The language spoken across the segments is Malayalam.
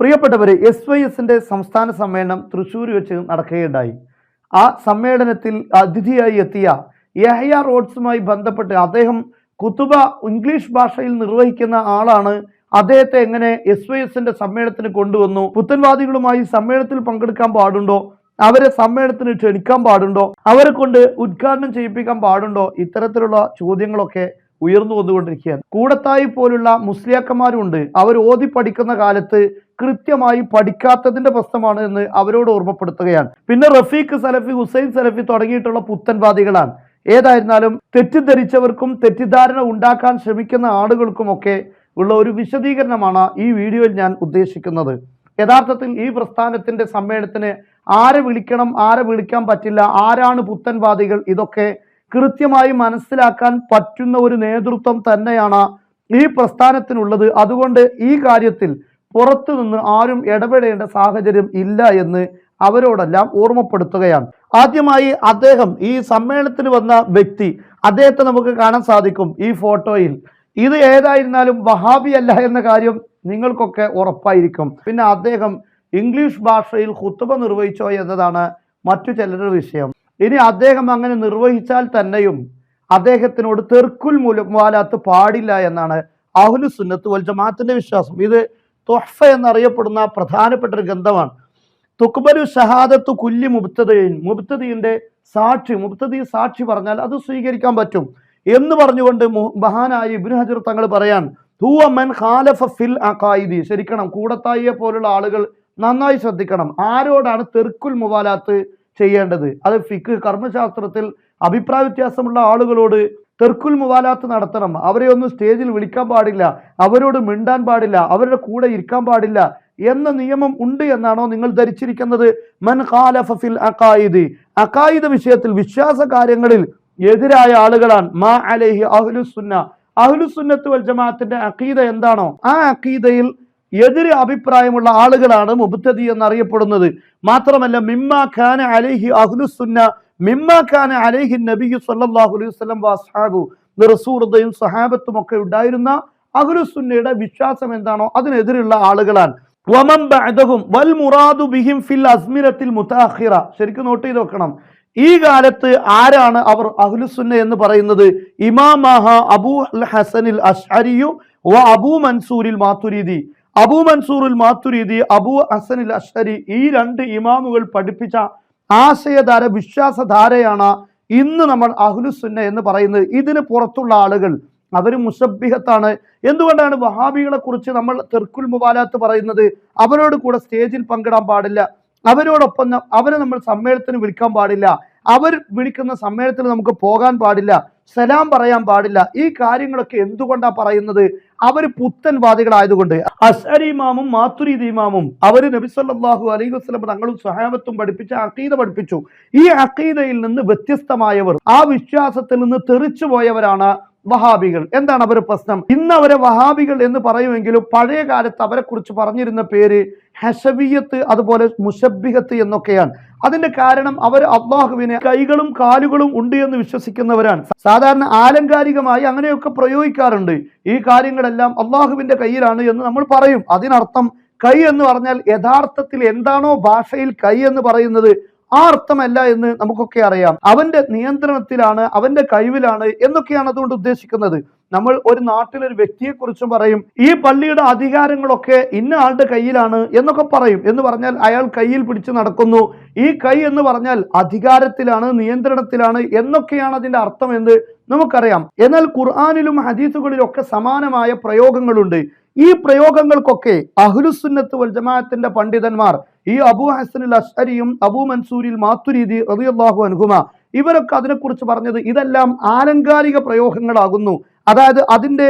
പ്രിയപ്പെട്ടവരെ എസ് വൈ എസിന്റെ സംസ്ഥാന സമ്മേളനം തൃശ്ശൂർ വെച്ച് നടക്കുകയുണ്ടായി. ആ സമ്മേളനത്തിൽ അതിഥിയായി എത്തിയ യഹയ റോഡ്സുമായി ബന്ധപ്പെട്ട് അദ്ദേഹം കുത്തുബ ഇംഗ്ലീഷ് ഭാഷയിൽ നിർവഹിക്കുന്ന ആളാണ്. അദ്ദേഹത്തെ എങ്ങനെ എസ് വൈ എസിന്റെ സമ്മേളനത്തിന് കൊണ്ടുവന്നു? പുത്തൻവാദികളുമായി സമ്മേളനത്തിൽ പങ്കെടുക്കാൻ പാടുണ്ടോ? അവരെ സമ്മേളനത്തിന് ക്ഷണിക്കാൻ പാടുണ്ടോ? അവരെ കൊണ്ട് ഉദ്ഘാടനം ചെയ്യിപ്പിക്കാൻ പാടുണ്ടോ? ഇത്തരത്തിലുള്ള ചോദ്യങ്ങളൊക്കെ ഉയർന്നു വന്നുകൊണ്ടിരിക്കുകയാണ്. കൂടത്തായി പോലുള്ള മുസ്ലിയാക്കന്മാരുണ്ട്. അവർ ഓതി പഠിക്കുന്ന കാലത്ത് കൃത്യമായി പഠിക്കാത്തതിന്റെ പ്രശ്നമാണ് എന്ന് അവരോട് ഓർമ്മപ്പെടുത്തുകയാണ്. പിന്നെ റഫീഖ് സലഫി ഹുസൈൻ സലഫി തുടങ്ങിയിട്ടുള്ള പുത്തൻവാദികളാണ്. ഏതായിരുന്നാലും തെറ്റിദ്ധരിച്ചവർക്കും തെറ്റിദ്ധാരണ ഉണ്ടാക്കാൻ ശ്രമിക്കുന്ന ആളുകൾക്കുമൊക്കെ ഉള്ള ഒരു വിശദീകരണമാണ് ഈ വീഡിയോയിൽ ഞാൻ ഉദ്ദേശിക്കുന്നത്. യഥാർത്ഥത്തിൽ ഈ പ്രസ്ഥാനത്തിന്റെ സമ്മേളനത്തിന് ആരെ വിളിക്കണം ആരെ വിളിക്കാൻ പറ്റില്ല ആരാണ് പുത്തൻവാദികൾ ഇതൊക്കെ കൃത്യമായി മനസ്സിലാക്കാൻ പറ്റുന്ന ഒരു നേതൃത്വം തന്നെയാണ് ഈ പ്രസ്ഥാനത്തിനുള്ളത്. അതുകൊണ്ട് ഈ കാര്യത്തിൽ പുറത്തു നിന്ന് ആരും ഇടപെടേണ്ട സാഹചര്യം ഇല്ല എന്ന് അവരോടെല്ലാം ഓർമ്മപ്പെടുത്തുകയാണ്. ആദ്യമായി അദ്ദേഹം ഈ സമ്മേളനത്തിന് വന്ന വ്യക്തി അദ്ദേഹത്തെ നമുക്ക് കാണാൻ സാധിക്കും ഈ ഫോട്ടോയിൽ. ഇത് ഏതായിരുന്നാലും വഹാബി അല്ല എന്ന കാര്യം നിങ്ങൾക്കൊക്കെ ഉറപ്പായിരിക്കും. പിന്നെ അദ്ദേഹം ഇംഗ്ലീഷ് ഭാഷയിൽ കുത്തുമ നിർവഹിച്ചോ എന്നതാണ് മറ്റു ചിലരുടെ വിഷയം. ഇനി അദ്ദേഹം അങ്ങനെ നിർവഹിച്ചാൽ തന്നെയും അദ്ദേഹത്തിനോട് തെർക്കുൽ മുലമാലാത്ത് പാടില്ല എന്നാണ് അഹുലു സുന്നത്ത് വൽ ജമാഅത്തിന്റെ വിശ്വാസം. ഇത് തൊഹ്ഫ എന്നറിയപ്പെടുന്ന പ്രധാനപ്പെട്ട ഒരു ഗ്രന്ഥമാണ്. തുക്ബരു ഷഹാദത്തു കുല്ലി മുബ്തദീൻ. മുബ്തദീന്റെ സാക്ഷി മുബ്തദി സാക്ഷി പറഞ്ഞാൽ അത് സ്വീകരിക്കാൻ പറ്റും. എന്ന് പറഞ്ഞുകൊണ്ട് മഹാനായി ഇബ്നു ഹജർ തങ്ങൾ പറയാൻ ഹൂവ മൻ ഖാലഫ ഫിൽ അഖായിദി. ശരിക്കണം കൂടത്തായിയെ പോലുള്ള ആളുകൾ നന്നായി ശ്രദ്ധിക്കണം. ആരോടാണ് തെർക്കുൽ മുവാലാത്ത് ചെയ്യേണ്ടത്? അത് ഫിക്ക് കർമ്മശാസ്ത്രത്തിൽ അഭിപ്രായ വ്യത്യാസമുള്ള ആളുകളോട് തെർക്കുൽ മുവാലാത്ത് നടത്തണം. അവരെ ഒന്നും സ്റ്റേജിൽ വിളിക്കാൻ പാടില്ല. അവരോട് മിണ്ടാൻ പാടില്ല. അവരുടെ കൂടെ ഇരിക്കാൻ പാടില്ല എന്ന നിയമം ഉണ്ട് എന്നാണോ നിങ്ങൾ ധരിച്ചിരിക്കുന്നത്? മൻ ഖാലഫിൽ അക്കായിദ് അക്കായിദ് വിഷയത്തിൽ വിശ്വാസ കാര്യങ്ങളിൽ എതിരായ ആളുകളാണ്. മാ അലൈഹി അഹ്ലുസുന്ന അഹ്ലുസുന്നത്ത് വൽ ജമാഅത്തിന്റെ അക്കീദ എന്താണോ? ആ അക്കീദയിൽ എതിരെ അഭിപ്രായമുള്ള ആളുകളാണ് മുബ്തദി എന്നറിയപ്പെടുന്നത്. മാത്രമല്ല മിമ്മ ഖാന അലൈഹി അഹ്ലുസുന്ന അലൈഹി നബിയു അലൈഹി വസ്ഹാബു റസൂറുദയും സഹാബത്തും ഒക്കെ ഉണ്ടായിരുന്ന അഹ്ലുസുന്നയുടെ വിശ്വാസം എന്താണോ അതിനെതിരെയുള്ള ആളുകളാണ്. വമൻ ബഅദഹും വൽ മുറാദു ബിഹിം ഫിൽ അസ്മിനത്തിൽ മുതാഖിറ. ശരിക്കും നോട്ട് ചെയ്ത് വെക്കണം. ഈ കാലത്ത് ആരാണ് അവർ അഹ്ലുസുന്ന എന്ന് പറയുന്നത്? ഇമാമഹ അബൂ ഹസനിൽ അഷ്അരിയു വ അബൂ മൻസൂരിൽ മാത്തുരീദി. അബൂ മൻസൂറിൽ മാത്തുരീദി അബൂ ഹസനിൽ അഷ്അരി ഈ രണ്ട് ഇമാമുകൾ പഠിപ്പിച്ച ആശയധാര വിശ്വാസധാരയാണ് ഇന്ന് നമ്മൾ അഹ്ലുസുന്ന എന്ന് പറയുന്നത്. ഇതിന് പുറത്തുള്ള ആളുകൾ അവർ മുസബിഹത്താണ് എന്തുകൊണ്ടാണ് വഹാബികളെ കുറിച്ച് നമ്മൾ തെർക്കുൽ മുബാലാത്ത് പറയുന്നത്? അവരോട് കൂടെ സ്റ്റേജിൽ പങ്കിടാൻ പാടില്ല. അവരോടൊപ്പം അവരെ നമ്മൾ സമ്മേളനത്തിന് വിളിക്കാൻ പാടില്ല. അവർ വിളിക്കുന്ന സമ്മേളനത്തിൽ നമുക്ക് പോകാൻ പാടില്ല സലാം പറയാൻ പാടില്ല. ഈ കാര്യങ്ങളൊക്കെ എന്തുകൊണ്ടാ പറയുന്നത്? അവർ പുത്തൻവാദികളായതുകൊണ്ട്. അഷരി ഇമാമും മാത്തുരീദ് ഇമാമും അവർ നബി സല്ലല്ലാഹു അലൈഹി വസ്ലം തങ്ങളും സഹാബത്തും പഠിപ്പിച്ച അക്കീത പഠിപ്പിച്ചു. ഈ അക്കീതയിൽ നിന്ന് വ്യത്യസ്തമായവർ ആ വിശ്വാസത്തിൽ നിന്ന് തെറിച്ചു പോയവരാണ് വഹാബികൾ. എന്താണ് അവരുടെ പ്രശ്നം? ഇന്ന് അവരെ വഹാബികൾ എന്ന് പറയുമെങ്കിലും പഴയ കാലത്ത് അവരെ കുറിച്ച് പറഞ്ഞിരുന്ന പേര് ഹഷബിയത്ത് അതുപോലെ മുഷബിഹത്ത് എന്നൊക്കെയാണ്. അതിന്റെ കാരണം അവർ അള്ളാഹുവിനെ കൈകളും കാലുകളും ഉണ്ട് എന്ന് വിശ്വസിക്കുന്നവരാണ്. സാധാരണ ആലങ്കാരികമായി അങ്ങനെയൊക്കെ പ്രയോഗിക്കാറുണ്ട്. ഈ കാര്യങ്ങളെല്ലാം അള്ളാഹുവിന്റെ കയ്യിലാണ് എന്ന് നമ്മൾ പറയും. അതിനർത്ഥം കൈ എന്ന് പറഞ്ഞാൽ യഥാർത്ഥത്തിൽ എന്താണോ ഭാഷയിൽ കൈ എന്ന് പറയുന്നത് ആ അർത്ഥമല്ല എന്ന് നമുക്കൊക്കെ അറിയാം. അവന്റെ നിയന്ത്രണത്തിലാണ് അവന്റെ കഴിവിലാണ് എന്നൊക്കെയാണ് അതുകൊണ്ട് ഉദ്ദേശിക്കുന്നത്. നമ്മൾ ഒരു നാട്ടിലൊരു വ്യക്തിയെ കുറിച്ചും പറയും ഈ പള്ളിയുടെ അധികാരങ്ങളൊക്കെ ഇന്ന ആളുടെ കയ്യിലാണ് എന്നൊക്കെ പറയും. എന്ന് പറഞ്ഞാൽ അയാൾ കയ്യിൽ പിടിച്ച് നടക്കുന്നു. ഈ കൈ എന്ന് പറഞ്ഞാൽ അധികാരത്തിലാണ് നിയന്ത്രണത്തിലാണ് എന്നൊക്കെയാണ് അതിന്റെ അർത്ഥം എന്ന് നമുക്കറിയാം. എന്നാൽ ഖുർആാനിലും ഹദീസുകളിലും ഒക്കെ സമാനമായ പ്രയോഗങ്ങളുണ്ട്. ഈ പ്രയോഗങ്ങൾക്കൊക്കെ അഹ്ലുസുന്നത്ത് വൽ ജമാഅത്തിന്റെ പണ്ഡിതന്മാർ ഈ അബൂ അൽ അഷരിയും അബൂ മൻസൂരിൽ മാത്തുരീതി റളിയല്ലാഹു അനുഹുമ ഇവരൊക്കെ അതിനെക്കുറിച്ച് പറഞ്ഞത് ഇതെല്ലാം ആലങ്കാരിക പ്രയോഗങ്ങളാകുന്നു. അതായത് അതിന്റെ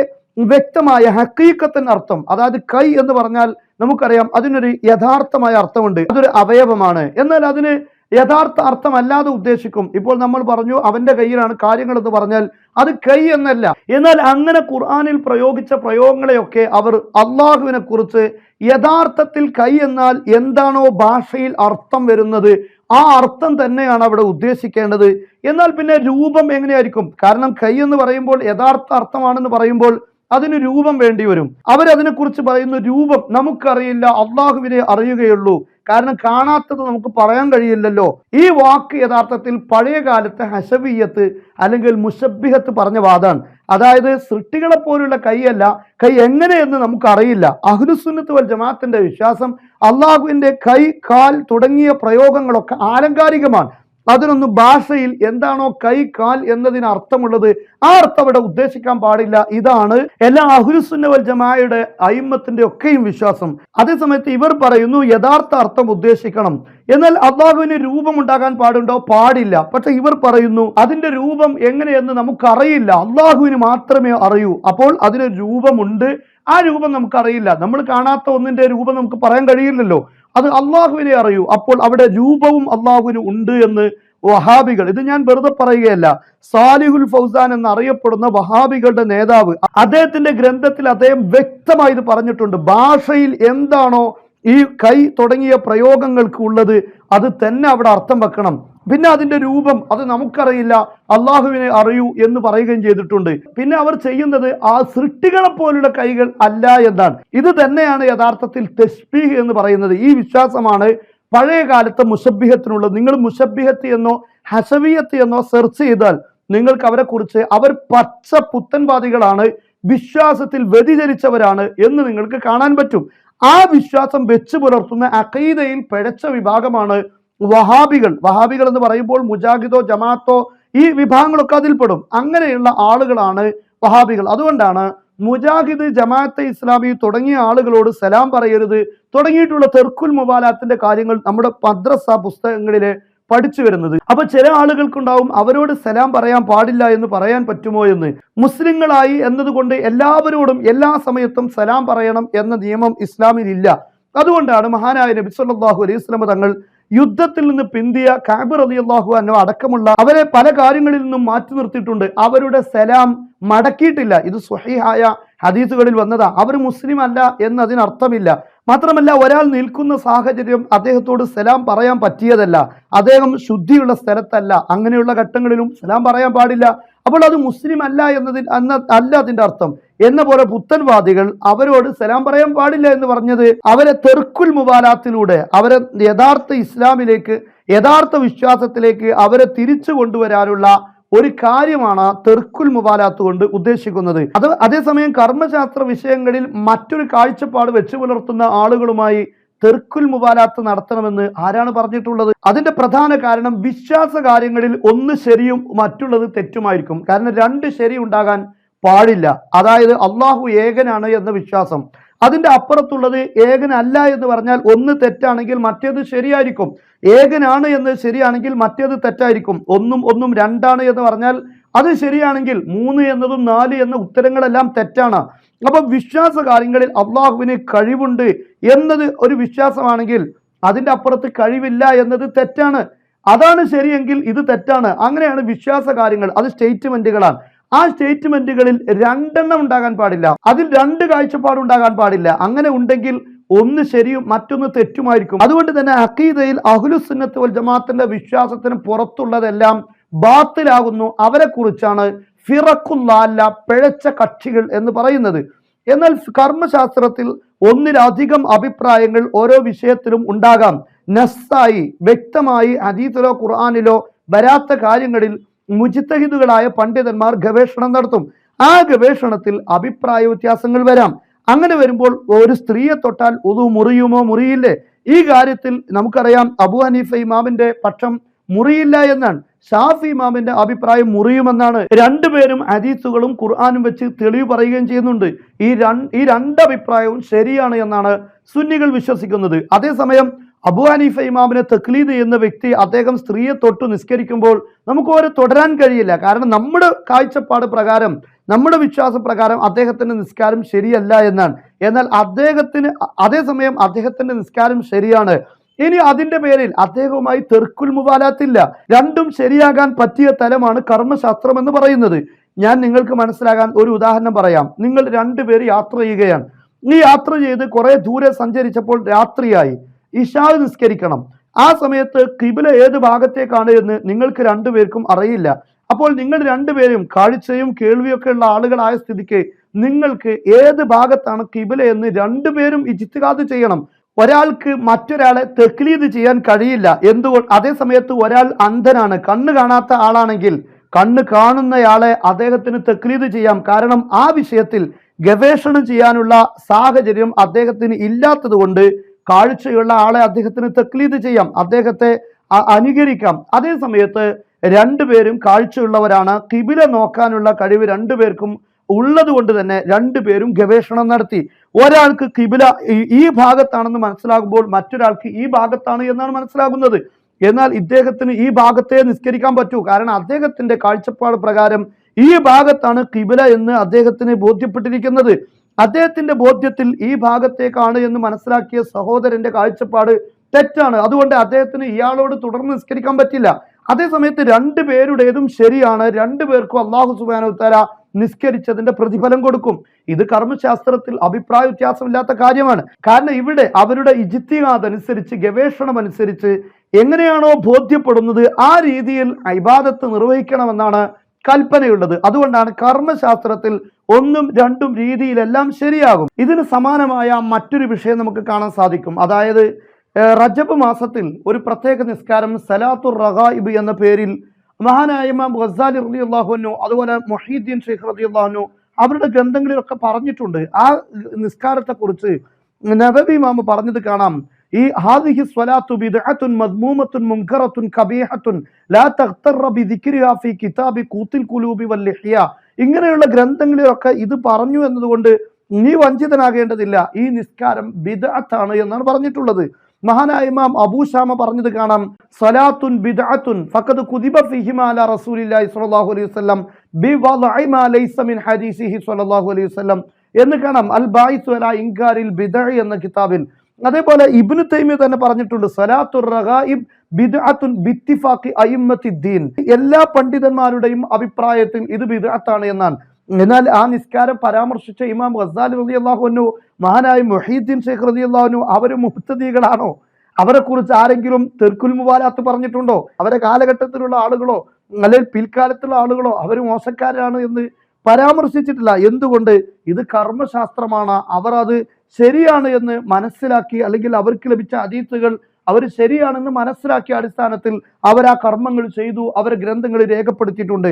വ്യക്തമായ ഹക്കീക്കത്തൻ അർത്ഥം അതായത് കൈ എന്ന് പറഞ്ഞാൽ നമുക്കറിയാം അതിനൊരു യഥാർത്ഥമായ അർത്ഥമുണ്ട് അതൊരു അവയവമാണ്. എന്നാൽ അതിന് യഥാർത്ഥ അർത്ഥമല്ലാതെ ഉദ്ദേശിക്കും. ഇപ്പോൾ നമ്മൾ പറഞ്ഞു അവന്റെ കയ്യിലാണ് കാര്യങ്ങൾ എന്ന് പറഞ്ഞാൽ അത് കൈ എന്നല്ല. എന്നാൽ അങ്ങനെ ഖുർആാനിൽ പ്രയോഗിച്ച പ്രയോഗങ്ങളെയൊക്കെ അവർ അള്ളാഹുവിനെ കുറിച്ച് യഥാർത്ഥത്തിൽ കൈ എന്നാൽ എന്താണോ ഭാഷയിൽ അർത്ഥം വരുന്നത് ആ അർത്ഥം തന്നെയാണ് അവിടെ ഉദ്ദേശിക്കേണ്ടത്. എന്നാൽ പിന്നെ രൂപം എങ്ങനെയായിരിക്കും? കാരണം കൈ എന്ന് പറയുമ്പോൾ യഥാർത്ഥ അർത്ഥമാണെന്ന് പറയുമ്പോൾ അതിന് രൂപം വേണ്ടി വരും. അവരതിനെക്കുറിച്ച് പറയുന്ന രൂപം നമുക്കറിയില്ല. അള്ളാഹുവിനെ അറിയുകയുള്ളൂ. കാരണം കാണാത്തത് നമുക്ക് പറയാൻ കഴിയില്ലല്ലോ. ഈ വാക്ക് യഥാർത്ഥത്തിൽ പഴയ കാലത്തെ ഹസബിയത്ത് അല്ലെങ്കിൽ മുഷബിഹത്ത് പറഞ്ഞ വാദാണ്. അതായത് സൃഷ്ടികളെ പോലുള്ള കൈയല്ല. കൈ എങ്ങനെയെന്ന് നമുക്കറിയില്ല. അഹ്ലുസുന്നത്ത് വൽ ജമാഅത്തിന്റെ വിശ്വാസം അള്ളാഹുവിന്റെ കൈ കാൽ തുടങ്ങിയ പ്രയോഗങ്ങളൊക്കെ ആലങ്കാരികമാണ്. അതിനൊന്നും ഭാഷയിൽ എന്താണോ കൈ കാൽ എന്നതിന് അർത്ഥമുള്ളത് ആ അർത്ഥം ഇവിടെ ഉദ്ദേശിക്കാൻ പാടില്ല. ഇതാണ് എല്ലാ അഹുരുസുന്നവൽ വൽ ജമാഅയുടെ അയിമത്തിന്റെ ഒക്കെയും വിശ്വാസം. അതേസമയത്ത് ഇവർ പറയുന്നു യഥാർത്ഥ അർത്ഥം ഉദ്ദേശിക്കണം. എന്നാൽ അള്ളാഹുവിന് രൂപമുണ്ടാകാൻ പാടുണ്ടോ? പാടില്ല. പക്ഷെ ഇവർ പറയുന്നു അതിന്റെ രൂപം എങ്ങനെയെന്ന് നമുക്കറിയില്ല. അള്ളാഹുവിന് മാത്രമേ അറിയൂ. അപ്പോൾ അതിന് രൂപമുണ്ട്. ആ രൂപം നമുക്കറിയില്ല. നമ്മൾ കാണാത്ത ഒന്നിന്റെ രൂപം നമുക്ക് പറയാൻ കഴിയില്ലല്ലോ. അത് അള്ളാഹുവിനെ അറിയൂ. അപ്പോൾ അവിടെ രൂപവും അള്ളാഹുവിന് ഉണ്ട് എന്ന് വഹാബികൾ ഇത് ഞാൻ വെറുതെ പറയുകയല്ല സാലിഹുൽ ഫൗസാൻ എന്ന് അറിയപ്പെടുന്ന വഹാബികളുടെ നേതാവ് അദ്ദേഹത്തിന്റെ ഗ്രന്ഥത്തിൽ അദ്ദേഹം വ്യക്തമായി ഇത് പറഞ്ഞിട്ടുണ്ട്. ഭാഷയിൽ എന്താണോ ഈ കൈ തുടങ്ങിയ പ്രയോഗങ്ങൾക്ക് ഉള്ളത് അത് തന്നെ അവിടെ അർത്ഥം വെക്കണം. പിന്നെ അതിന്റെ രൂപം അത് നമുക്കറിയില്ല. അള്ളാഹുവിനെ അറിയൂ എന്ന് പറയുകയും ചെയ്തിട്ടുണ്ട്. പിന്നെ അവർ ചെയ്യുന്നത് ആ സൃഷ്ടികളെ പോലുള്ള കൈകൾ അല്ല എന്നാണ്. ഇത് തന്നെയാണ് യഥാർത്ഥത്തിൽ തെസ്ബീഹ് എന്ന് പറയുന്നത്. ഈ വിശ്വാസമാണ് പഴയ കാലത്തെ മുസബിഹത്തിനുള്ളത് നിങ്ങൾ മുസബ്ബിഹത്ത് എന്നോ ഹസബിയത്ത് എന്നോ സെർച്ച് ചെയ്താൽ നിങ്ങൾക്ക് അവരെ കുറിച്ച് അവർ പച്ച പുത്തൻവാദികളാണ്. വിശ്വാസത്തിൽ വ്യതിചലിച്ചവരാണ് എന്ന് നിങ്ങൾക്ക് കാണാൻ പറ്റും. ആ വിശ്വാസം വെച്ച് പുലർത്തുന്ന അഖീദയിൽ പിഴച്ച വിഭാഗമാണ് വഹാബികൾ. വഹാബികൾ എന്ന് പറയുമ്പോൾ മുജാഹിദോ ജമാഅത്തോ ഈ വിഭാഗങ്ങളൊക്കെ അതിൽപ്പെടും അങ്ങനെയുള്ള ആളുകളാണ് വഹാബികൾ. അതുകൊണ്ടാണ് മുജാഹിദ് ജമാഅത്തെ ഇസ്ലാമി തുടങ്ങിയ ആളുകളോട് സലാം പറയരുത്. തുടങ്ങിയിട്ടുള്ള തെർക്കുൽ മുബാലാത്തിന്റെ കാര്യങ്ങൾ നമ്മുടെ മദ്രസ പുസ്തകങ്ങളിലെ പഠിച്ചു വരുന്നത്. അപ്പൊ ചില ആളുകൾക്കുണ്ടാവും അവരോട് സലാം പറയാൻ പാടില്ല എന്ന് പറയാൻ പറ്റുമോ എന്ന്. മുസ്ലിങ്ങളായി എന്നതുകൊണ്ട് എല്ലാവരോടും എല്ലാ സമയത്തും സലാം പറയണം എന്ന നിയമം ഇസ്ലാമിൽ ഇല്ല. അതുകൊണ്ടാണ് മഹാനായ നബി സല്ലല്ലാഹു അലൈഹി വസല്ലം തങ്ങൾ യുദ്ധത്തിൽ നിന്ന് പിന്തിയ കാബിർ അലി അള്ളാഹു അന്നോ അടക്കമുള്ള അവരെ പല കാര്യങ്ങളിൽ നിന്നും മാറ്റി നിർത്തിയിട്ടുണ്ട്. അവരുടെ സലാം മടക്കിയിട്ടില്ല. ഇത് സുഹൈഹായ ഹദീസുകളിൽ വന്നതാ. അവർ മുസ്ലിം അല്ല എന്ന് അതിനർത്ഥമില്ല മാത്രമല്ല ഒരാൾ നിൽക്കുന്ന സാഹചര്യം അദ്ദേഹത്തോട് സലാം പറയാൻ പറ്റിയതല്ല. അദ്ദേഹം ശുദ്ധിയുള്ള സ്ഥലത്തല്ല. അങ്ങനെയുള്ള ഘട്ടങ്ങളിലും സലാം പറയാൻ പാടില്ല. അപ്പോൾ അത് മുസ്ലിം അല്ല എന്നതിൽ അന്ന അല്ല അതിന്റെ അർത്ഥം. എന്ന പോലെ പുത്തൻവാദികൾ അവരോട് സലാം പറയാൻ പാടില്ല എന്ന് പറഞ്ഞത് അവരെ തെർക്കുൽ മുബാലാത്തിലൂടെ അവരെ യഥാർത്ഥ ഇസ്ലാമിലേക്ക് യഥാർത്ഥ വിശ്വാസത്തിലേക്ക് അവരെ തിരിച്ചു കൊണ്ടുവരാനുള്ള ഒരു കാര്യമാണ് തെർക്കുൽ മുബാലാത്ത് കൊണ്ട് ഉദ്ദേശിക്കുന്നത്. അത് അതേസമയം കർമ്മശാസ്ത്ര വിഷയങ്ങളിൽ മറ്റൊരു കാഴ്ചപ്പാട് വെച്ചു പുലർത്തുന്ന ആളുകളുമായി തെർക്കുൽ മുബാലാത്ത് നടത്തണമെന്ന് ആരാണ് പറഞ്ഞിട്ടുള്ളത്? അതിന്റെ പ്രധാന കാരണം വിശ്വാസ കാര്യങ്ങളിൽ ഒന്ന് ശരിയും മറ്റുള്ളത് തെറ്റുമായിരിക്കും. കാരണം രണ്ട് ശരി ഉണ്ടാകാൻ പാടില്ല. അതായത് അള്ളാഹു ഏകനാണ് എന്ന വിശ്വാസം. അതിന്റെ അപ്പുറത്തുള്ളത് ഏകനല്ല എന്ന് പറഞ്ഞാൽ ഒന്ന് തെറ്റാണെങ്കിൽ മറ്റേത് ശരിയായിരിക്കും. ഏകനാണ് എന്ന് ശരിയാണെങ്കിൽ മറ്റേത് തെറ്റായിരിക്കും. ഒന്നും ഒന്നും രണ്ടാണ് എന്ന് പറഞ്ഞാൽ അത് ശരിയാണെങ്കിൽ മൂന്ന് എന്നതും നാല് എന്ന ഉത്തരങ്ങളെല്ലാം തെറ്റാണ്. അപ്പൊ വിശ്വാസ കാര്യങ്ങളിൽ അള്ളാഹുവിന് കഴിവുണ്ട് എന്നത് ഒരു വിശ്വാസമാണെങ്കിൽ അതിന്റെ അപ്പുറത്ത് കഴിവില്ല എന്നത് തെറ്റാണ്. അതാണ് ശരിയെങ്കിൽ ഇത് തെറ്റാണ്. അങ്ങനെയാണ് വിശ്വാസ കാര്യങ്ങൾ. അത് സ്റ്റേറ്റ്മെന്റുകളാണ് ആ സ്റ്റേറ്റ്മെന്റുകളിൽ രണ്ടെണ്ണം ഉണ്ടാകാൻ പാടില്ല. അതിൽ രണ്ട് കാഴ്ചപ്പാടുണ്ടാകാൻ പാടില്ല. അങ്ങനെ ഉണ്ടെങ്കിൽ ഒന്ന് ശരിയും മറ്റൊന്ന് തെറ്റുമായിരിക്കും. അതുകൊണ്ട് തന്നെ അഖീദയിൽ അഹ്ലുസുന്നത്ത് വൽ ജമാഅത്തിന്റെ വിശ്വാസത്തിന് പുറത്തുള്ളതെല്ലാം ബാത്തിലാകുന്നു. അവരെ കുറിച്ചാണ് ഫിറക്കുല്ലാല്ല പിഴച്ച കക്ഷികൾ എന്ന് പറയുന്നത്. എന്നാൽ കർമ്മശാസ്ത്രത്തിൽ ഒന്നിലധികം അഭിപ്രായങ്ങൾ ഓരോ വിഷയത്തിലും ഉണ്ടാകാം. നസ്സായി വ്യക്തമായി അതീതിലോ ഖുർആാനിലോ വരാത്ത കാര്യങ്ങളിൽ മുജിത്തഹിദുകളായ പണ്ഡിതന്മാർ ഗവേഷണം നടത്തും. ആ ഗവേഷണത്തിൽ അഭിപ്രായ വ്യത്യാസങ്ങൾ വരാം. അങ്ങനെ വരുമ്പോൾ ഒരു സ്ത്രീയെ തൊട്ടാൽ ഉതു മുറിയുമോ മുറിയില്ലേ? ഈ കാര്യത്തിൽ നമുക്കറിയാം അബു ഹനീഫ ഇമാമിന്റെ പക്ഷം മുറിയില്ല എന്നാണ്. ഷാഫി ഇമാമിന്റെ അഭിപ്രായം മുറിയുമെന്നാണ്. രണ്ടുപേരും ഹദീസുകളും ഖുർആാനും വെച്ച് തെളിവ് പറയുകയും ചെയ്യുന്നുണ്ട്. ഈ രണ്ട് ഈ രണ്ട് അഭിപ്രായവും ശരിയാണ് എന്നാണ് സുന്നികൾ വിശ്വസിക്കുന്നത്. അതേസമയം അബു ഹനീഫ ഇമാമിനെ തക്ലീദ് ചെയ്യുന്ന വ്യക്തി അദ്ദേഹം സ്ത്രീയെ തൊട്ട് നിസ്കരിക്കുമ്പോൾ നമുക്ക് ഓരോ തുടരാൻ കഴിയില്ല. കാരണം നമ്മുടെ കാഴ്ചപ്പാട് പ്രകാരം നമ്മുടെ വിശ്വാസ പ്രകാരം അദ്ദേഹത്തിന്റെ നിസ്കാരം ശരിയല്ല എന്നാണ്. എന്നാൽ അദ്ദേഹത്തിന് അതേസമയം അദ്ദേഹത്തിന്റെ നിസ്കാരം ശരിയാണ്. ഇനി അതിന്റെ പേരിൽ അദ്ദേഹവുമായി തെർക്കുൽ മുബാലാത്തില്ല രണ്ടും ശരിയാകാൻ പറ്റിയ തലമാണ് കർമ്മശാസ്ത്രം എന്ന് പറയുന്നത്. ഞാൻ നിങ്ങൾക്ക് മനസ്സിലാകാൻ ഒരു ഉദാഹരണം പറയാം. നിങ്ങൾ രണ്ടുപേർ യാത്ര ചെയ്യുകയാണ്. ഈ യാത്ര ചെയ്ത് കുറേ ദൂരെ സഞ്ചരിച്ചപ്പോൾ രാത്രിയായി. ഇഷാ നിസ്കരിക്കണം. ആ സമയത്ത് കിബില ഏത് ഭാഗത്തേക്കാണ് എന്ന് നിങ്ങൾക്ക് രണ്ടുപേർക്കും അറിയില്ല. അപ്പോൾ നിങ്ങൾ രണ്ടുപേരും കാഴ്ചയും കേൾവിയൊക്കെ ഉള്ള ആളുകളായ സ്ഥിതിക്ക് നിങ്ങൾക്ക് ഏത് ഭാഗത്താണ് കിബില എന്ന് രണ്ടുപേരും ഇജിത്തുകാത് ചെയ്യണം. ഒരാൾക്ക് മറ്റൊരാളെ തെക്ലീത് ചെയ്യാൻ കഴിയില്ല. എന്തുകൊണ്ട്? അതേ സമയത്ത് ഒരാൾ അന്ധനാണ്. കണ്ണ് കാണാത്ത ആളാണെങ്കിൽ കണ്ണ് കാണുന്നയാളെ അദ്ദേഹത്തിന് തെക്ലീത് ചെയ്യാം. കാരണം ആ വിഷയത്തിൽ ഗവേഷണം ചെയ്യാനുള്ള സാഹചര്യം അദ്ദേഹത്തിന് ഇല്ലാത്തത് കൊണ്ട് കാഴ്ചയുള്ള ആളെ അദ്ദേഹത്തിന് തെക്ലീത് ചെയ്യാം. അദ്ദേഹത്തെ അനുകരിക്കാം. അതേ സമയത്ത് രണ്ടുപേരും കാഴ്ചയുള്ളവരാണ്. കിബില നോക്കാനുള്ള കഴിവ് രണ്ടുപേർക്കും ഉള്ളത് കൊണ്ട് തന്നെ രണ്ടുപേരും ഗവേഷണം നടത്തി. ഒരാൾക്ക് കിബില ഈ- ഭാഗത്താണെന്ന് മനസ്സിലാകുമ്പോൾ മറ്റൊരാൾക്ക് ഈ ഭാഗത്താണ് എന്നാണ് മനസ്സിലാകുന്നത്. എന്നാൽ ഇദ്ദേഹത്തിന് ഈ ഭാഗത്തെ നിസ്കരിക്കാൻ പറ്റൂ. കാരണം അദ്ദേഹത്തിന്റെ കാഴ്ചപ്പാട് പ്രകാരം ഈ ഭാഗത്താണ് കിബില എന്ന് അദ്ദേഹത്തിന് ബോധ്യപ്പെട്ടിരിക്കുന്നത്. അദ്ദേഹത്തിന്റെ ബോധ്യത്തിൽ ഈ ഭാഗത്തേക്കാണ് എന്ന് മനസ്സിലാക്കിയ സഹോദരന്റെ കാഴ്ചപ്പാട് തെറ്റാണ്. അതുകൊണ്ട് അദ്ദേഹത്തിന് ഇയാളോട് തുടർന്ന് നിസ്കരിക്കാൻ പറ്റില്ല. അതേ സമയത്ത് രണ്ടു പേരുടേതും ശരിയാണ്. രണ്ടു പേർക്കും അള്ളാഹു സുബാനു തല നിസ്കരിച്ചതിന്റെ പ്രതിഫലം കൊടുക്കും. ഇത് കർമ്മശാസ്ത്രത്തിൽ അഭിപ്രായ വ്യത്യാസമില്ലാത്ത കാര്യമാണ്. കാരണം ഇവിടെ അവരുടെ ഇജിത്തിയാതനുസരിച്ച് ഗവേഷണം അനുസരിച്ച് എങ്ങനെയാണോ ബോധ്യപ്പെടുന്നത് ആ രീതിയിൽ അബാദത്ത് നിർവഹിക്കണമെന്നാണ് കൽപ്പനയുള്ളത്. അതുകൊണ്ടാണ് കർമ്മശാസ്ത്രത്തിൽ ഒന്നും രണ്ടും രീതിയിലെല്ലാം ശരിയാകും. ഇതിന് സമാനമായ മറ്റൊരു വിഷയം നമുക്ക് കാണാൻ സാധിക്കും. അതായത് റജബ് മാസത്തിൽ ഒരു പ്രത്യേക നിസ്കാരം സലാത്തുർ റഗായിബ് എന്ന പേരിൽ മഹാനായ ഇമാം ഗസാലി റലി അള്ളാഹുനു അതുപോലെ മൊഹീദ്ദീൻ ഷെയ്ഖ് റലി അള്ളാഹുനു അവരുടെ ഗ്രന്ഥങ്ങളിലൊക്കെ പറഞ്ഞിട്ടുണ്ട്. ആ നിസ്കാരത്തെക്കുറിച്ച് നബബി ഇമാം പറഞ്ഞത് കാണാം. ഈ ഹാദിഹി സ്വലാത്തു ബിദ്അത്തുൻ മദ്മൂമത്തുൻ മുൻകറത്തുൻ കബീഹത്തുൻ ലാ തഖ്തറ ബിദിക്രിഹാ ഫീ കിതാബി കൂത്തിൽ കുലൂബി വൽ ലിഹ്യ. ഇങ്ങനെയുള്ള ഗ്രന്ഥങ്ങളിലൊക്കെ ഇത് പറഞ്ഞു എന്നതുകൊണ്ട് നീ വഞ്ചിതനാകേണ്ടതില്ല. ഈ നിസ്കാരം ബിദ്അത്താണ് എന്നാണ് പറഞ്ഞിട്ടുള്ളത്. മഹാനായ ഇമാം അബൂശാമ പറഞ്ഞത് കാണാം സലാത്തുൻ ബിദഅത്തുൻ ഫഖദ് കുദിബ ഫിഹിമ അലാ റസൂലില്ലാഹി സ്വല്ലല്ലാഹു അലൈഹി വസല്ലം ബി വദഇ മാ ലൈസ മിൻ ഹദീസിഹി സ്വല്ലല്ലാഹു അലൈഹി വസല്ലം. എന്ന് കാണാം അൽ ബായിസു അലാ ഇൻകാരിൽ ബിദഅ എന്ന കിതാബിൽ. അതേപോലെ ഇബ്നു തൈമിയ തന്നെ പറഞ്ഞിട്ടുണ്ട് സലാത്തുർ റഗായിബ് ബിദ്അത്തുൻ ബിത്തിഫാഖി അയിമ്മത്തിദ്ദീൻ. എല്ലാ പണ്ഡിതന്മാരുടെയും അഭിപ്രായത്തിൽ ഇത് ബിദഅത്താണ് എന്നാണ്. എന്നാൽ ആ നിസ്കാരം പരാമർശിച്ച ഇമാം ഗസാൽ റതി അള്ളാഹുനു മഹാനായ മൊഹീദ്ദീൻ ഷെയ്ഖ് റതി അള്ളാഹുനു അവർ മുഹത്തദീകളാണോ? അവരെ കുറിച്ച് ആരെങ്കിലും തെർക്കുൽ മുബാലാത്ത് പറഞ്ഞിട്ടുണ്ടോ? അവരെ കാലഘട്ടത്തിലുള്ള ആളുകളോ അല്ലെങ്കിൽ പിൽക്കാലത്തുള്ള ആളുകളോ അവർ മോശക്കാരാണ് എന്ന് പരാമർശിച്ചിട്ടില്ല. എന്തുകൊണ്ട്? ഇത് കർമ്മശാസ്ത്രമാണ്. അവർ അത് ശരിയാണ് എന്ന് മനസ്സിലാക്കി അല്ലെങ്കിൽ അവർക്ക് ലഭിച്ച അതീത്തുകൾ അവർ ശരിയാണെന്ന് മനസ്സിലാക്കിയ അടിസ്ഥാനത്തിൽ അവർ ആ കർമ്മങ്ങൾ ചെയ്തു അവർ ഗ്രന്ഥങ്ങളിൽ രേഖപ്പെടുത്തിയിട്ടുണ്ട്.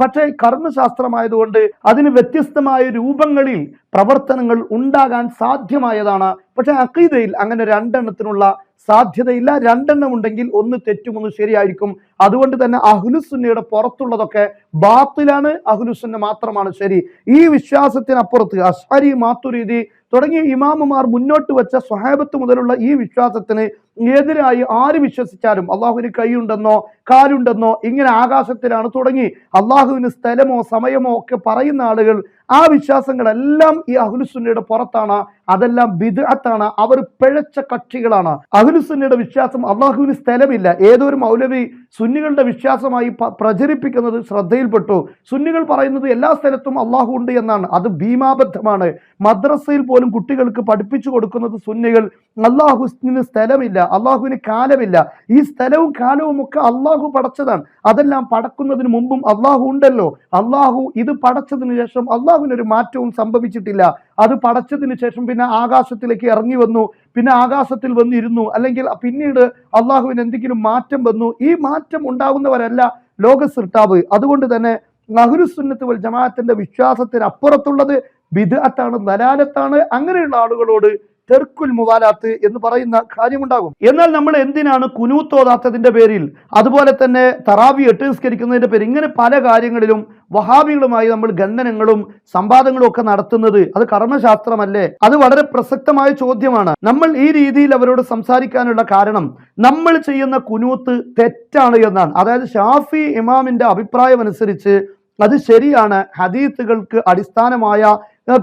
പക്ഷേ കർമ്മശാസ്ത്രമായതുകൊണ്ട് അതിന് വ്യത്യസ്തമായ രൂപങ്ങളിൽ പ്രവർത്തനങ്ങൾ ഉണ്ടാകാൻ സാധ്യമായതാണ്. പക്ഷെ അക്കീതയിൽ അങ്ങനെ രണ്ടെണ്ണത്തിനുള്ള സാധ്യതയില്ല. രണ്ടെണ്ണം ഉണ്ടെങ്കിൽ ഒന്ന് തെറ്റും ഒന്ന് ശരിയായിരിക്കും. അതുകൊണ്ട് തന്നെ അഹുലുസുന്നയുടെ പുറത്തുള്ളതൊക്കെ ബാത്തിലാണ് അഹുലുസുന്ന മാത്രമാണ് ശരി. ഈ വിശ്വാസത്തിനപ്പുറത്ത് അസ്ഹരി മാത്തുരീതി തുടങ്ങിയ ഇമാമുമാർ മുന്നോട്ട് വെച്ച സ്വഹാബത്ത് മുതലുള്ള ഈ വിശ്വാസത്തിന് എതിരായി ആര് വിശ്വസിച്ചാലും അള്ളാഹുവിന് കൈയുണ്ടെന്നോ കാലുണ്ടെന്നോ ഇങ്ങനെ ആകാശത്തിലാണ് തുടങ്ങി. അള്ളാഹുവിന് സ്ഥലമോ സമയമോ ഒക്കെ പറയുന്ന ആളുകൾ ആ വിശ്വാസങ്ങളെല്ലാം ഈ അഹുലുസുന്നയുടെ പുറത്താണ്. അതെല്ലാം ബിദ്അത്താണ്. അവർ പിഴച്ച കക്ഷികളാണ്. അഹുലുസുന്നയുടെ വിശ്വാസം അള്ളാഹുവിന് സ്ഥലമില്ല. ഏതൊരു മൗലവി സുന്നികളുടെ വിശ്വാസമായി പ്രചരിപ്പിക്കുന്നത് ശ്രദ്ധയിൽപ്പെട്ടു. സുന്നികൾ പറയുന്നത് എല്ലാ സ്ഥലത്തും അള്ളാഹു ഉണ്ട് എന്നാണ്. അത് ഭീമാബദ്ധമാണ്. മദ്രസയിൽ പോലും കുട്ടികൾക്ക് പഠിപ്പിച്ചു കൊടുക്കുന്നത് സുന്നികൾ അള്ളാഹുവിന് സ്ഥലമില്ല. അള്ളാഹുവിന് കാലമില്ല. ഈ സ്ഥലവും കാലവും ഒക്കെ അള്ളാഹു പടച്ചതാണ്. അതെല്ലാം പടക്കുന്നതിന് മുമ്പും അള്ളാഹു ഉണ്ടല്ലോ. അള്ളാഹു ഇത് പടച്ചതിന് ശേഷം അള്ളാഹുവിനൊരു മാറ്റവും സംഭവിച്ചിട്ടില്ല. അത് പടച്ചതിന് ശേഷം പിന്നെ ആകാശത്തിലേക്ക് ഇറങ്ങി വന്നു. പിന്നെ ആകാശത്തിൽ വന്നിരുന്നു. അല്ലെങ്കിൽ പിന്നീട് അള്ളാഹുവിന് എന്തെങ്കിലും മാറ്റം വന്നു. ഈ മാറ്റം ഉണ്ടാകുന്നവരല്ല ലോക സൃഷ്ടാവ്. അതുകൊണ്ട് തന്നെ നഹുരുസുന്നത്ത് വൽ ജമാഅത്തിന്റെ വിശ്വാസത്തിന് അപ്പുറത്തുള്ളത് ബിദ്അത്താണ് ദലാലത്താണ്. അങ്ങനെയുള്ള ആളുകളോട് തെർക്കുൽ മുവാലാത്ത് എന്ന് പറയുന്ന കാര്യമുണ്ടാകും. എന്നാൽ നമ്മൾ എന്തിനാണ് കുനൂത്തോതാത്തതിന്റെ പേരിൽ? അതുപോലെ തന്നെ തറാവി എട്ട് നിസ്കരിക്കുന്നതിന്റെ പേരിൽ ഇങ്ങനെ പല കാര്യങ്ങളിലും വഹാബികളുമായി നമ്മൾ ഖണ്ഡനങ്ങളും സംവാദങ്ങളും ഒക്കെ നടത്തുന്നത് അത് കർമ്മശാസ്ത്രമല്ലേ? അത് വളരെ പ്രസക്തമായ ചോദ്യമാണ്. നമ്മൾ ഈ രീതിയിൽ അവരോട് സംസാരിക്കാനുള്ള കാരണം നമ്മൾ ചെയ്യുന്ന കുനൂത്ത് തെറ്റാണ് എന്നാണ്. അതായത് ഷാഫി ഇമാമിന്റെ അഭിപ്രായം അനുസരിച്ച് അത് ശരിയാണ് ഹദീത്തുകൾക്ക് അടിസ്ഥാനമായ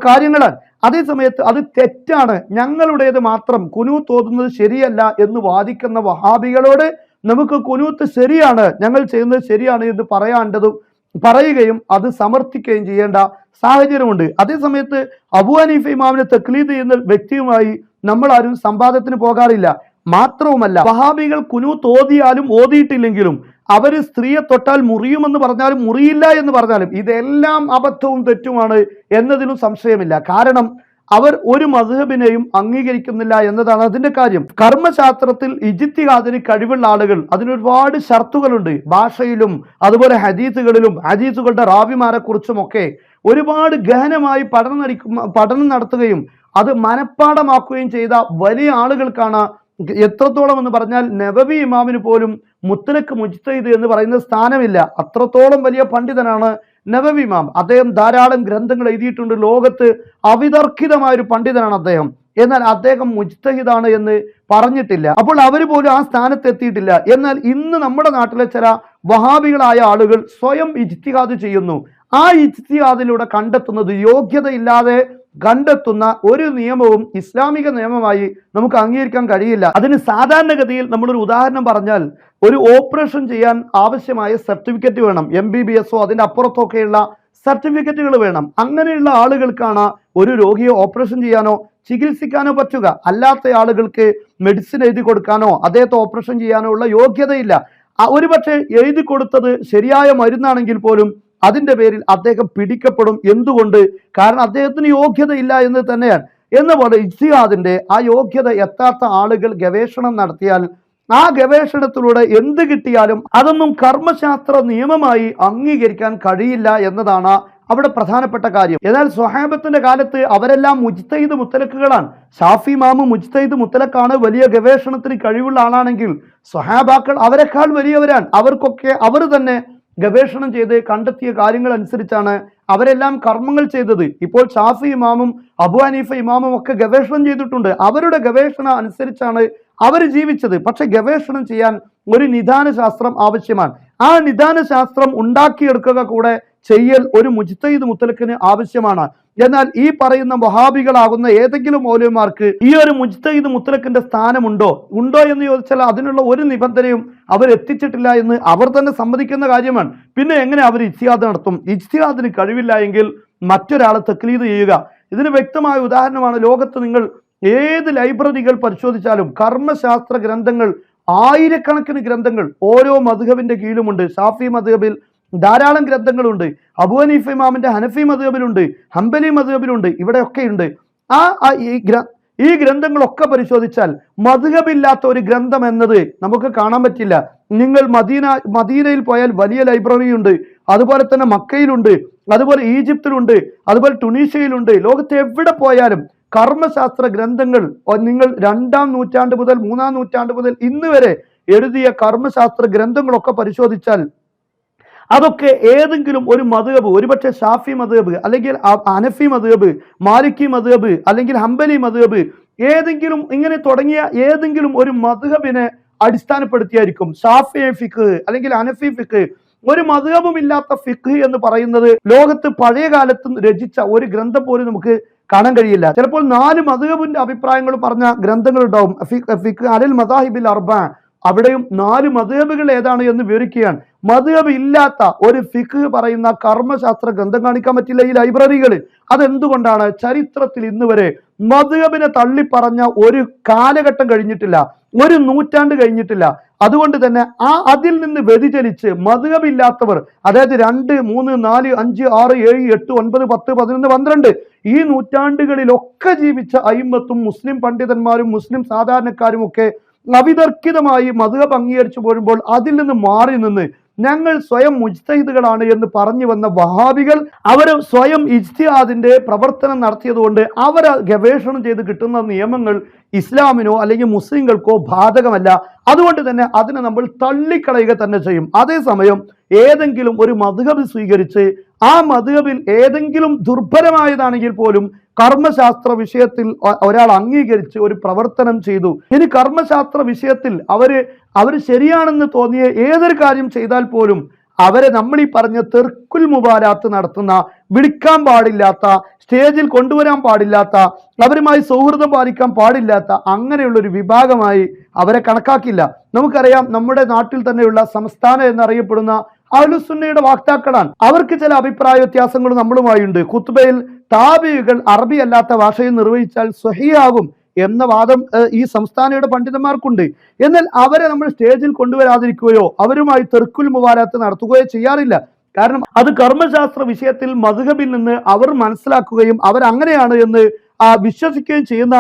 കാര്യങ്ങളാണ്. അതേ സമയത്ത് അത് തെറ്റാണ്. ഞങ്ങളുടേത് മാത്രം. കുനൂത്ത് ഓതുന്നത് ശരിയല്ല എന്ന് വാദിക്കുന്ന വഹാബികളോട് നമുക്ക് കുനൂത്ത് ശരിയാണ്. ഞങ്ങൾ ചെയ്യുന്നത് ശരിയാണ് എന്ന് പറയാണ്ടതും പറയുകയും അത് സമർത്ഥിക്കുകയും ചെയ്യേണ്ട സാഹചര്യമുണ്ട്. അതേ സമയത്ത് അബു ഹനീഫ ഇമാമിനെ തക്ലീദ് ചെയ്യുന്ന വ്യക്തിയുമായി നമ്മൾ ആരും സംവാദത്തിന് പോകാറില്ല. മാത്രവുമല്ല വഹാബികൾ കുനു ഓതിയാലും ഓതിയിട്ടില്ലെങ്കിലും അവർ സ്ത്രീയെ തൊട്ടാൽ മുറിയുമെന്ന് പറഞ്ഞാലും മുറിയില്ല എന്ന് പറഞ്ഞാലും ഇതെല്ലാം അബദ്ധവും തെറ്റുമാണ് എന്നതിലും സംശയമില്ല. കാരണം അവർ ഒരു മധുഹബിനെയും അംഗീകരിക്കുന്നില്ല എന്നതാണ് അതിന്റെ കാര്യം. കർമ്മശാസ്ത്രത്തിൽ ഇജിത്തിഹാദിന് കഴിവുള്ള ആളുകൾ അതിനൊരുപാട് ഷർത്തുകളുണ്ട്. ഭാഷയിലും അതുപോലെ ഹദീസുകളിലും ഹദീസുകളുടെ റാവിമാരെ കുറിച്ചുമൊക്കെ ഒരുപാട് ഗഹനമായി പഠനം പഠനം നടത്തുകയും അത് മനഃപ്പാടമാക്കുകയും ചെയ്ത വലിയ ആളുകൾക്കാണ് എത്രത്തോളം എന്ന് പറഞ്ഞാൽ നബബി ഇമാമിന് പോലും മുത്തലക്ക് മുജ്തഹിദ് എന്ന് പറയുന്ന സ്ഥാനമില്ല. അത്രത്തോളം വലിയ പണ്ഡിതനാണ് നബബി ഇമാം. അദ്ദേഹം ധാരാളം ഗ്രന്ഥങ്ങൾ എഴുതിയിട്ടുണ്ട്. ലോകത്ത് അവിതർക്കിതമായ ഒരു പണ്ഡിതനാണ് അദ്ദേഹം. എന്നാൽ അദ്ദേഹം മുജ്തഹിദാണ് എന്ന് പറഞ്ഞിട്ടില്ല. അപ്പോൾ അവർ പോലും ആ സ്ഥാനത്ത് എത്തിയിട്ടില്ല. എന്നാൽ ഇന്ന് നമ്മുടെ നാട്ടിലെ ചില വഹാബികളായ ആളുകൾ സ്വയം ഇജ്തിഹാദ് ചെയ്യുന്നു. ആ ഇജ്തിഹാദിലൂടെ കണ്ടെത്തുന്നത് യോഗ്യതയില്ലാതെ കണ്ടെത്തുന്ന ഒരു നിയമവും ഇസ്ലാമിക നിയമമായി നമുക്ക് അംഗീകരിക്കാൻ കഴിയില്ല. അതിന് സാധാരണഗതിയിൽ നമ്മളൊരു ഉദാഹരണം പറഞ്ഞാൽ ഒരു ഓപ്പറേഷൻ ചെയ്യാൻ ആവശ്യമായ സർട്ടിഫിക്കറ്റ് വേണം. എം ബി ബി എസോ അതിന്റെ അപ്പുറത്തൊക്കെയുള്ള സർട്ടിഫിക്കറ്റുകൾ വേണം. അങ്ങനെയുള്ള ആളുകൾക്കാണ് ഒരു രോഗിയെ ഓപ്പറേഷൻ ചെയ്യാനോ ചികിത്സിക്കാനോ പറ്റുക. അല്ലാത്ത ആളുകൾക്ക് മെഡിസിൻ എഴുതി കൊടുക്കാനോ അദ്ദേഹത്തെ ഓപ്പറേഷൻ ചെയ്യാനോ ഉള്ള യോഗ്യതയില്ല. ഒരു ഒരുപക്ഷെ എഴുതി കൊടുത്തത് ശരിയായ മരുന്നാണെങ്കിൽ പോലും അതിന്റെ പേരിൽ അദ്ദേഹം പിടിക്കപ്പെടും. എന്തുകൊണ്ട്? കാരണം അദ്ദേഹത്തിന് യോഗ്യതയില്ല എന്ന് തന്നെയാണ്. എന്ന പോലെ ഇജ്തിഹാദിന്റെ ആ യോഗ്യത എത്താത്ത ആളുകൾ ഗവേഷണം നടത്തിയാൽ ആ ഗവേഷണത്തിലൂടെ എന്ത് കിട്ടിയാലും അതൊന്നും കർമ്മശാസ്ത്ര നിയമമായി അംഗീകരിക്കാൻ കഴിയില്ല എന്നതാണ് അവിടെ പ്രധാനപ്പെട്ട കാര്യം. എന്നാൽ സ്വഹാബത്തിന്റെ കാലത്ത് അവരെല്ലാം മുജ്തൈദ് മുത്തലക്കുകളാണ്. ഷാഫി മാമു മുജ്തൈദ് മുത്തലക്കാണ് വലിയ ഗവേഷണത്തിന് കഴിവുള്ള ആളാണെങ്കിൽ സ്വഹാബാക്കൾ അവരെക്കാൾ വലിയവരാണ്. അവർക്കൊക്കെ അവർ തന്നെ ഗവേഷണം ചെയ്ത് കണ്ടെത്തിയ കാര്യങ്ങൾ അനുസരിച്ചാണ് അവരെല്ലാം കർമ്മങ്ങൾ ചെയ്തത്. ഇപ്പോൾ ഷാഫി ഇമാമും അബു ഹനീഫ ഇമാമും ഒക്കെ ഗവേഷണം ചെയ്തിട്ടുണ്ട്. അവരുടെ ഗവേഷണം അനുസരിച്ചാണ് അവർ ജീവിച്ചത്. പക്ഷെ ഗവേഷണം ചെയ്യാൻ ഒരു നിദാന ശാസ്ത്രം ആവശ്യമാണ്. ആ നിദാന ശാസ്ത്രം ഉണ്ടാക്കിയെടുക്കുക കൂടെ ചെയ്യൽ ഒരു മുജ്തഹിദ് മുത്തലക്കിന് ആവശ്യമാണ്. എന്നാൽ ഈ പറയുന്ന വഹാബികളാകുന്ന ഏതെങ്കിലും മൗലവിമാർക്ക് ഈ ഒരു മുജ്തഹിദ് മുത്തലക്കിന്റെ സ്ഥാനമുണ്ടോ? ഉണ്ടോ എന്ന് ചോദിച്ചാൽ അതിനുള്ള ഒരു നിബന്ധനയും അവർ എത്തിച്ചിട്ടില്ല എന്ന് അവർ തന്നെ സമ്മതിക്കുന്ന കാര്യമാണ്. പിന്നെ എങ്ങനെ അവർ ഇജ്തിഹാദ് നടത്തും? ഇജ്തിഹാദിന് കഴിവില്ല എങ്കിൽ മറ്റൊരാളെ തക്ലീദ് ചെയ്യുക. ഇതിന് വ്യക്തമായ ഉദാഹരണമാണ് ലോകത്ത് നിങ്ങൾ ഏത് ലൈബ്രറികൾ പരിശോധിച്ചാലും കർമ്മശാസ്ത്ര ഗ്രന്ഥങ്ങൾ ആയിരക്കണക്കിന് ഗ്രന്ഥങ്ങൾ ഓരോ മധുഹബിന്റെ കീഴിലുമുണ്ട്. ഷാഫി മധുഹബിൽ ധാരാളം ഗ്രന്ഥങ്ങളുണ്ട്. അബു ഹനീഫ് ഇമാമിന്റെ ഹനഫി മധുബിലുണ്ട് ഹംബലി മധുബിലുണ്ട് ഇവിടെയൊക്കെ ഉണ്ട് ആ ആ ഈ ഗ്ര ഈ ഗ്രന്ഥങ്ങളൊക്കെ പരിശോധിച്ചാൽ മധുഹബില്ലാത്ത ഒരു ഗ്രന്ഥം എന്നത് നമുക്ക് കാണാൻ പറ്റില്ല. നിങ്ങൾ മദീന മദീനയിൽ പോയാൽ വലിയ ലൈബ്രറി ഉണ്ട് അതുപോലെ തന്നെ മക്കയിലുണ്ട് അതുപോലെ ഈജിപ്തിലുണ്ട് അതുപോലെ ടുണീഷ്യയിലുണ്ട്. ലോകത്ത് എവിടെ പോയാലും കർമ്മശാസ്ത്ര ഗ്രന്ഥങ്ങൾ നിങ്ങൾ രണ്ടാം നൂറ്റാണ്ട് മുതൽ മൂന്നാം നൂറ്റാണ്ട് മുതൽ ഇന്ന് വരെ എഴുതിയ കർമ്മശാസ്ത്ര ഗ്രന്ഥങ്ങളൊക്കെ പരിശോധിച്ചാൽ അതൊക്കെ ഏതെങ്കിലും ഒരു മധുഹബ് ഒരുപക്ഷെ ഷാഫി മധുഹബ് അല്ലെങ്കിൽ അനഫി മധുഹബ് മാലിക്കി മധുഹബ് അല്ലെങ്കിൽ ഹംബലി മധുഹബ് ഏതെങ്കിലും ഇങ്ങനെ തുടങ്ങിയ ഏതെങ്കിലും ഒരു മധുഹബിനെ അടിസ്ഥാനപ്പെടുത്തിയായിരിക്കും ഷാഫി ഫിഖ് അല്ലെങ്കിൽ അനഫി ഫിഖ്. ഒരു മധുഹബും ഇല്ലാത്ത ഫിഖ് എന്ന് പറയുന്നത് ലോകത്ത് പഴയ കാലത്ത് രചിച്ച ഒരു ഗ്രന്ഥം പോലും നമുക്ക് കാണാൻ കഴിയില്ല. ചിലപ്പോൾ നാല് മധുഹബിന്റെ അഭിപ്രായങ്ങൾ പറഞ്ഞ ഗ്രന്ഥങ്ങൾ ഉണ്ടാവും. ഫിഖ് അലിൽ മദാഹിബിൽ അർബ അവിടെയും നാല് മധുഹബുകൾ ഏതാണ് എന്ന് വിവരിക്കുകയാണ്. മധുഹബ് ഇല്ലാത്ത ഒരു ഫിഖ് പറയുന്ന കർമ്മശാസ്ത്ര ഗ്രന്ഥം കാണിക്കാൻ പറ്റില്ല ഈ ലൈബ്രറികളിൽ അതെന്തുകൊണ്ടാണ് ചരിത്രത്തിൽ ഇന്ന് വരെ മധുഹബിനെ തള്ളിപ്പറഞ്ഞ ഒരു കാലഘട്ടം കഴിഞ്ഞിട്ടില്ല ഒരു നൂറ്റാണ്ട് കഴിഞ്ഞിട്ടില്ല. അതുകൊണ്ട് തന്നെ ആ അതിൽ നിന്ന് വ്യതിചലിച്ച് മധുഹബില്ലാത്തവർ അതായത് രണ്ട് മൂന്ന് നാല് അഞ്ച് ആറ് ഏഴ് എട്ട് ഒൻപത് പത്ത് പതിനൊന്ന് പന്ത്രണ്ട് ഈ നൂറ്റാണ്ടുകളിലൊക്കെ ജീവിച്ച അയിമത്തും മുസ്ലിം പണ്ഡിതന്മാരും മുസ്ലിം സാധാരണക്കാരും ഒക്കെ അവിതർക്കിതമായി മധുഹബ് അംഗീകരിച്ചു പോരുമ്പോൾ അതിൽ നിന്ന് മാറി നിന്ന് ഞങ്ങൾ സ്വയം മുജ്തഹിദുകളാണ് എന്ന് പറഞ്ഞു വന്ന വഹാബികൾ അവർ സ്വയം ഇജ്തിഹാദിന്റെ പ്രവർത്തനം നടത്തിയതുകൊണ്ട് അവർ ഗവേഷണം ചെയ്ത് കിട്ടുന്ന നിയമങ്ങൾ ഇസ്ലാമിനോ അല്ലെങ്കിൽ മുസ്ലിങ്ങൾക്കോ ബാധകമല്ല. അതുകൊണ്ട് തന്നെ അതിനെ നമ്മൾ തള്ളിക്കളയുക തന്നെ ചെയ്യും. അതേസമയം ഏതെങ്കിലും ഒരു മധുഹബ് സ്വീകരിച്ച് ആ മധുഹബിൽ ഏതെങ്കിലും ദുർബലമായതാണെങ്കിൽ പോലും കർമ്മശാസ്ത്ര വിഷയത്തിൽ ഒരാൾ അംഗീകരിച്ച് ഒരു പ്രവർത്തനം ചെയ്തു. ഇനി കർമ്മശാസ്ത്ര വിഷയത്തിൽ അവർ അവർ ശരിയാണെന്ന് തോന്നിയ ഏതൊരു കാര്യം ചെയ്താൽ പോലും അവരെ നമ്മൾ ഈ പറഞ്ഞ തെർക്കുൽ മുബാലാത്ത് നടത്തുന്ന വിളിക്കാൻ പാടില്ലാത്ത സ്റ്റേജിൽ കൊണ്ടുവരാൻ പാടില്ലാത്ത അവരുമായി സൗഹൃദം പാലിക്കാൻ പാടില്ലാത്ത അങ്ങനെയുള്ള ഒരു വിഭാഗമായി അവരെ കണക്കാക്കില്ല. നമുക്കറിയാം നമ്മുടെ നാട്ടിൽ തന്നെയുള്ള സംസ്ഥാനം എന്നറിയപ്പെടുന്ന അഹ്ലുസുന്നയുടെ വാക്താക്കളാണ്. അവർക്ക് ചില അഭിപ്രായ വ്യത്യാസങ്ങൾ നമ്മളുമായുണ്ട്. ഖുത്ബയിൽ താബികൾ അറബി അല്ലാത്ത ഭാഷയിൽ നിർവഹിച്ചാൽ സ്വഹിയാകും എന്ന വാദം ഈ സംസ്ഥാനയുടെ പണ്ഡിതന്മാർക്കുണ്ട്. എന്നാൽ അവരെ നമ്മൾ സ്റ്റേജിൽ കൊണ്ടുവരാതിരിക്കുകയോ അവരുമായി തെർക്കുൽ മുവാരാത്ത് നടത്തുകയോ ചെയ്യാറില്ല. കാരണം അത് കർമ്മശാസ്ത്ര വിഷയത്തിൽ മധുഹബിൽ നിന്ന് അവർ മനസ്സിലാക്കുകയും അവർ അങ്ങനെയാണ് എന്ന് ആ വിശ്വസിക്കുകയും ചെയ്യുന്ന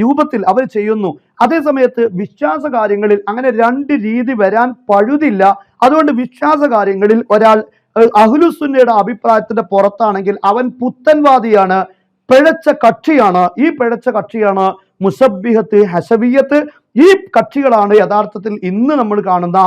രൂപത്തിൽ അവർ ചെയ്യുന്നു. അതേസമയത്ത് വിശ്വാസ കാര്യങ്ങളിൽ അങ്ങനെ രണ്ട് രീതി വരാൻ പഴുതില്ല. അതുകൊണ്ട് വിശ്വാസ കാര്യങ്ങളിൽ ഒരാൾ അഹുലുസുന്നയുടെ അഭിപ്രായത്തിന്റെ പുറത്താണെങ്കിൽ അവൻ പുത്തൻവാദിയാണ് പിഴച്ച കക്ഷിയാണ്. ഈ പിഴച്ച കക്ഷിയാണ് മുസബിഹത്ത് ഹസബിയത്ത് ഈ കക്ഷികളാണ് യഥാർത്ഥത്തിൽ ഇന്ന് നമ്മൾ കാണുന്ന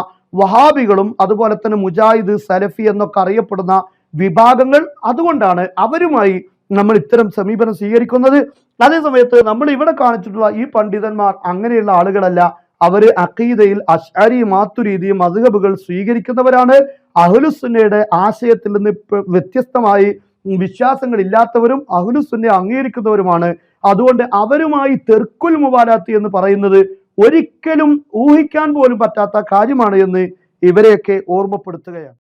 വഹാബികളും അതുപോലെ തന്നെ മുജാഹിദ് സലഫി എന്നൊക്കെ അറിയപ്പെടുന്ന വിഭാഗങ്ങൾ. അതുകൊണ്ടാണ് അവരുമായി നമ്മൾ ഇത്തരം സമീപനം സ്വീകരിക്കുന്നത്. അതേ സമയത്ത് നമ്മൾ ഇവിടെ കാണിച്ചിട്ടുള്ള ഈ പണ്ഡിതന്മാർ അങ്ങനെയുള്ള ആളുകളല്ല. അവർ അഖീദയിൽ അഷ്അരി മാത്തുരീതിയും മധുഹബുകൾ സ്വീകരിക്കുന്നവരാണ്. അഹുലുസുന്നയുടെ ആശയത്തിൽ നിന്ന് വ്യത്യസ്തമായി വിശ്വാസങ്ങൾ ഇല്ലാത്തവരും അഹ്ലുസുന്നെ അംഗീകരിക്കുന്നവരുമാണ്. അതുകൊണ്ട് അവരുമായി തെർക്കുൽ മുബാലാത്ത് എന്ന് പറയുന്നത് ഒരിക്കലും ഊഹിക്കാൻ പോലും പറ്റാത്ത കാര്യമാണ് എന്ന് ഇവരെയൊക്കെ ഓർമ്മപ്പെടുത്തുകയാണ്.